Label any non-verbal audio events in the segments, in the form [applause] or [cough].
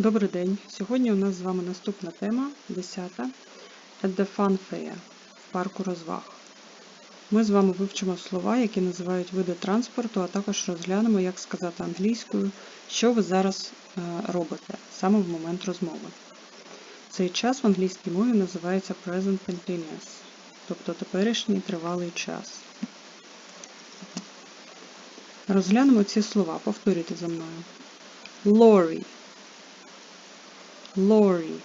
Добрий день! Сьогодні у нас з вами наступна тема 10 At the Fun Fair в парку розваг. Ми з вами вивчимо слова, які називають види транспорту, а також розглянемо, як сказати англійською, що ви зараз е, робите саме в момент розмови. Цей час в англійській мові називається Present Continuous, тобто теперішній тривалий час. Розглянемо ці слова. Повторюйте за мною. Lorry Lorry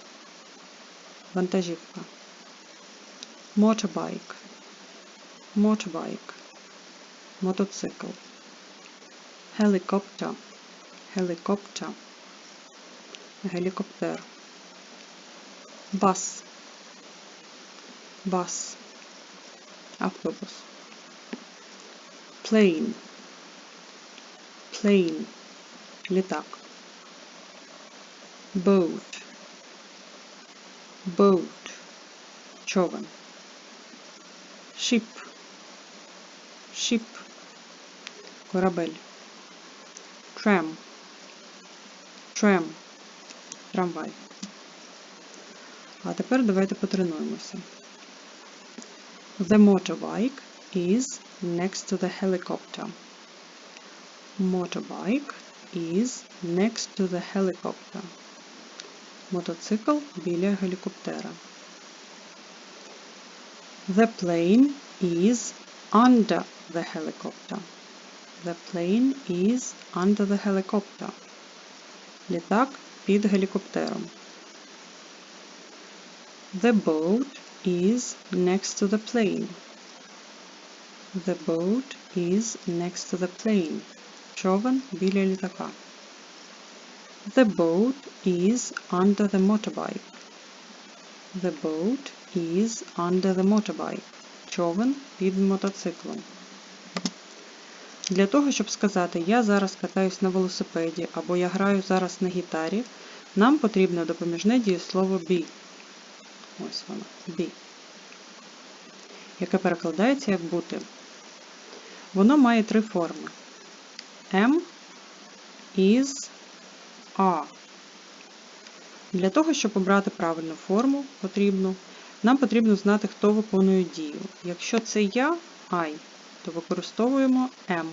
вантажівка. Motorbike Motorbike мотоцикл. Helicopter Helicopter Гелікоптер. Bus Bus Автобус. Plane Plane Літак. Boat Boat Човен. Ship Ship Корабель. Tram Tram Трамвай. А тепер давайте потренуємося. The motorbike is next to the helicopter. Motorbike is next to the helicopter. Мотоцикл біля гелікоптера. The plane is under the helicopter. The plane is under the helicopter. Літак під гелікоптером. The boat is next to the plane. The boat is next to the plane. Човен біля літака. The boat is under the motorbike. The boat is under the motorbike. Човен під мотоциклом. Для того, щоб сказати Я зараз катаюсь на велосипеді або Я граю зараз на гітарі, нам потрібно допоміжне дієслово be. Ось воно. Be. Яке перекладається як бути. Воно має три форми. Am, is, are. Для того, щоб обрати правильну форму потрібну, нам потрібно знати, хто виконує дію. Якщо це я, I, то використовуємо am.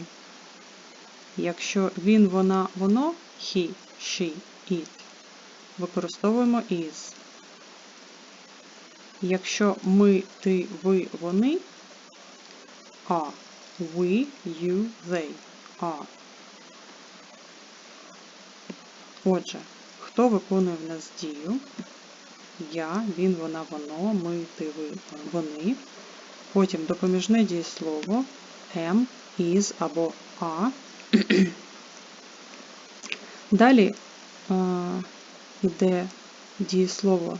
Якщо він, вона, воно, he, she, it, використовуємо is. Якщо ми, ти, ви, вони, are. We, you, they, are. Отже, хто виконує в нас дію? Я, він, вона, воно, ми, ти, ви, вони. Потім допоміжне дієслово am, is або a. [clears throat] Далі е, йде дієслово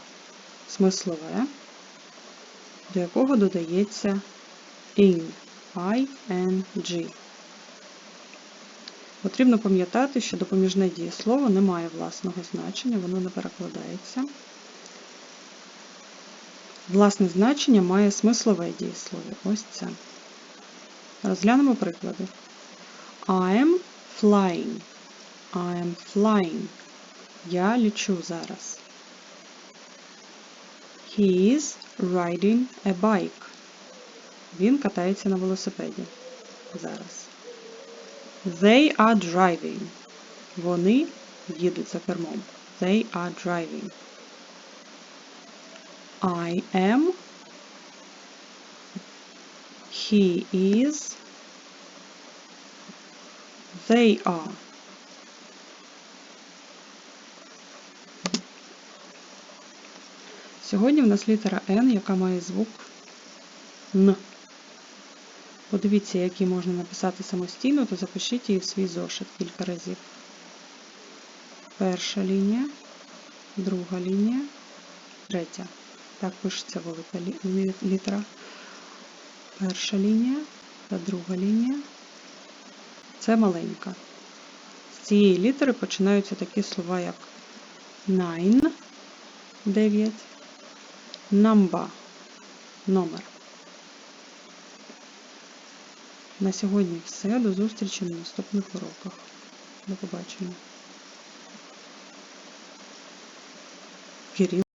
смислове, до якого додається in, ing. Потрібно пам'ятати, що допоміжне дієслово не має власного значення, воно не перекладається. Власне значення має смислове дієслово. Ось це. Розглянемо приклади. I am flying. I am flying. Я лічу зараз. He is riding a bike. Він катається на велосипеді. Зараз. They are driving. Вони їдуть за кермом. They are driving. I am. He is. They are. Сьогодні в нас літера N, яка має звук Н. Подивіться, які можна написати самостійно, то запишіть її в свій зошит кілька разів. Перша лінія, друга лінія, третя. Так пишеться велика літера. Перша лінія та друга лінія. Це маленька. З цієї літери починаються такі слова, як nine, 9, number, номер. На сьогодні все. До зустрічі на наступних уроках. До побачення. Кирил